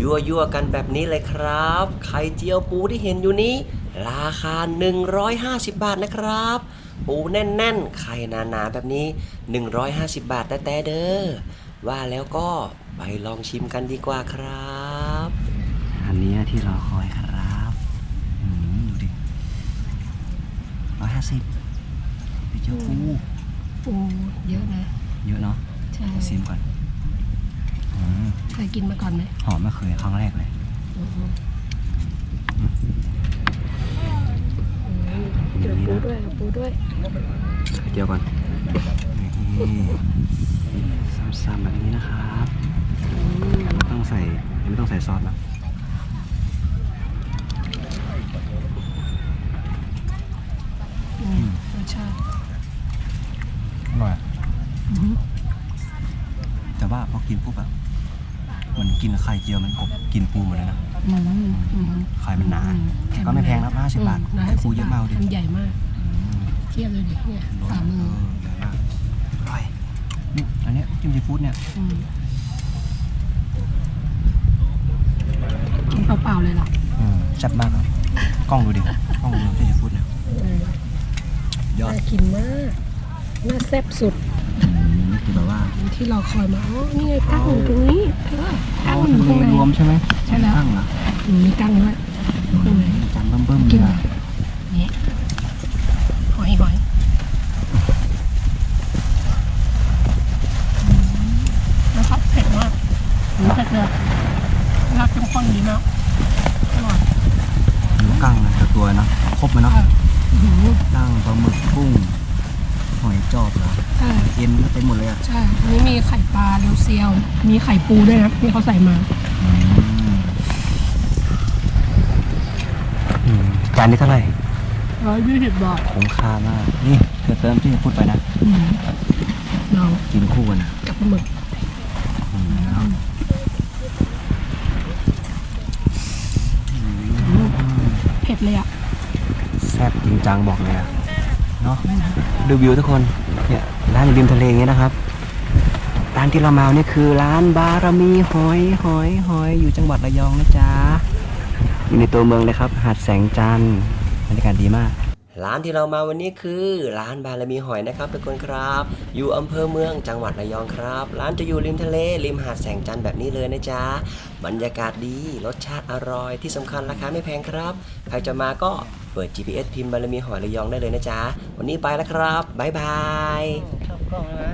ยั่วยั่วๆกันแบบนี้เลยครับ ไข่เจียวปูที่เห็นอยู่นี้ ราคา 150 บาทนะครับ ปูแน่นๆ ไข่หนาๆแบบนี้ 150 บาทแต่แต่เด้อว่าแล้วก็ไปลองชิมกันดีกว่าครับอันนี้ที่รอคอยครับดูดิร้อยห้าสิบไปเจอปูปูเยอะนะ เยอะเนาะใช่ชิมก่อนอืมเค ยกินมาก่อนไหมหอมไม่เคยครั้งแรกเลยอือฮึอืมเดี๋ยวปูด้วยเอาปูด้วยเจียวก่อนนี่ซ้ำๆแบบนี้นะครับอืมไม่ต้องใส่ไม่ต้องใส่ซอสนะอืมรสชาติอร่อยอือฮึแต่ว่าพอกินปุ๊บอะ มันกินไข่เจียวมันกบกินปูหมดเลยนะอืมอืมไข่มันหนาอืแต่ก็ไม่แพงนะ50บาทอืมให้ปูเยอะมากดิทำใหญ่มาก เทียบเลยดิเนี่ยฝ่ามือเยอะมากอร่อยนี่อันเนี้ยจิ้มซีฟู้ดเนี่ยอืมกินเปล่าๆเลยเหรออืมแซ่บมากอะกล้องดูดิกล้องดูน้ำจิ้มซีฟู้ดเนี่ยเออยอดน่ากินมากน่าแซ่บสุด อืมคือแบบว่า ที่เราคอยมาอ๋อนี่ไงกั้งอยู่ตรงนี้เออกั้งอ๋ออยู่ทะตรงไหนเลรวมใช่ไหมใช่แล้วตั้งเหรออืมมีกั้งด้วยตรงไหนจานเบิ่มๆกิเลนยอะนี่หอยหอยอืมนะครับเผ็ดมากอืมเผ็ดเลยรากเข้มข้นดีมากอร่อยหมูกั้งนะแต่ตัวเนาะครบเลยเนาะอื้อหือตั้งปลาหมึกกุ้งหอยจอบเหรอใช่ เอ็นเต็มหมดเลยอะ ใช่อันนี้มีไข่ปลาเรียวเซียว มีไข่ปูด้วยนะที่เขาใส่มาจานนี้เท่าไหร่ ร้อยยี่สิบบาทคุ้มค่ามาก นี่เธอเติมที่พูดไปนะ อืมเรากินคู่กันนะกับปลาหมึกอืมแล้วเผ็ดเลยอะ แซ่บจริงจังบอกเลยอะ เนาะดูวิวทุกคนเนี่ยร้านอยู่ริมทะเลอย่างเงี้ยนะครับร้านที่เรามาเนี่ยคือร้านบารมีหอยหอยหอยอยู่จังหวัดระยองนะจ๊ะอยู่ในตัวเมืองเลยครับ หาดแสงจันทร์บรรยากาศดีมาก ร้านที่เรามาวันนี้คือร้านบารมีหอยนะครับทุกคนครับ อยู่อำเภอเมืองจังหวัดระยองครับ ร้านจะอยู่ริมทะเลริมหาดแสงจันทร์แบบนี้เลยนะจ๊ะบรรยากาศดีรสชาติอร่อยที่สำคัญราคาไม่แพงครับ ใครจะมาก็ เปิด GPS พิมพ์บารมีหอยระยองได้เลยนะจ๊ะ วันนี้ไปแล้วครับ บ๊ายบาย ชอบกล้องนะ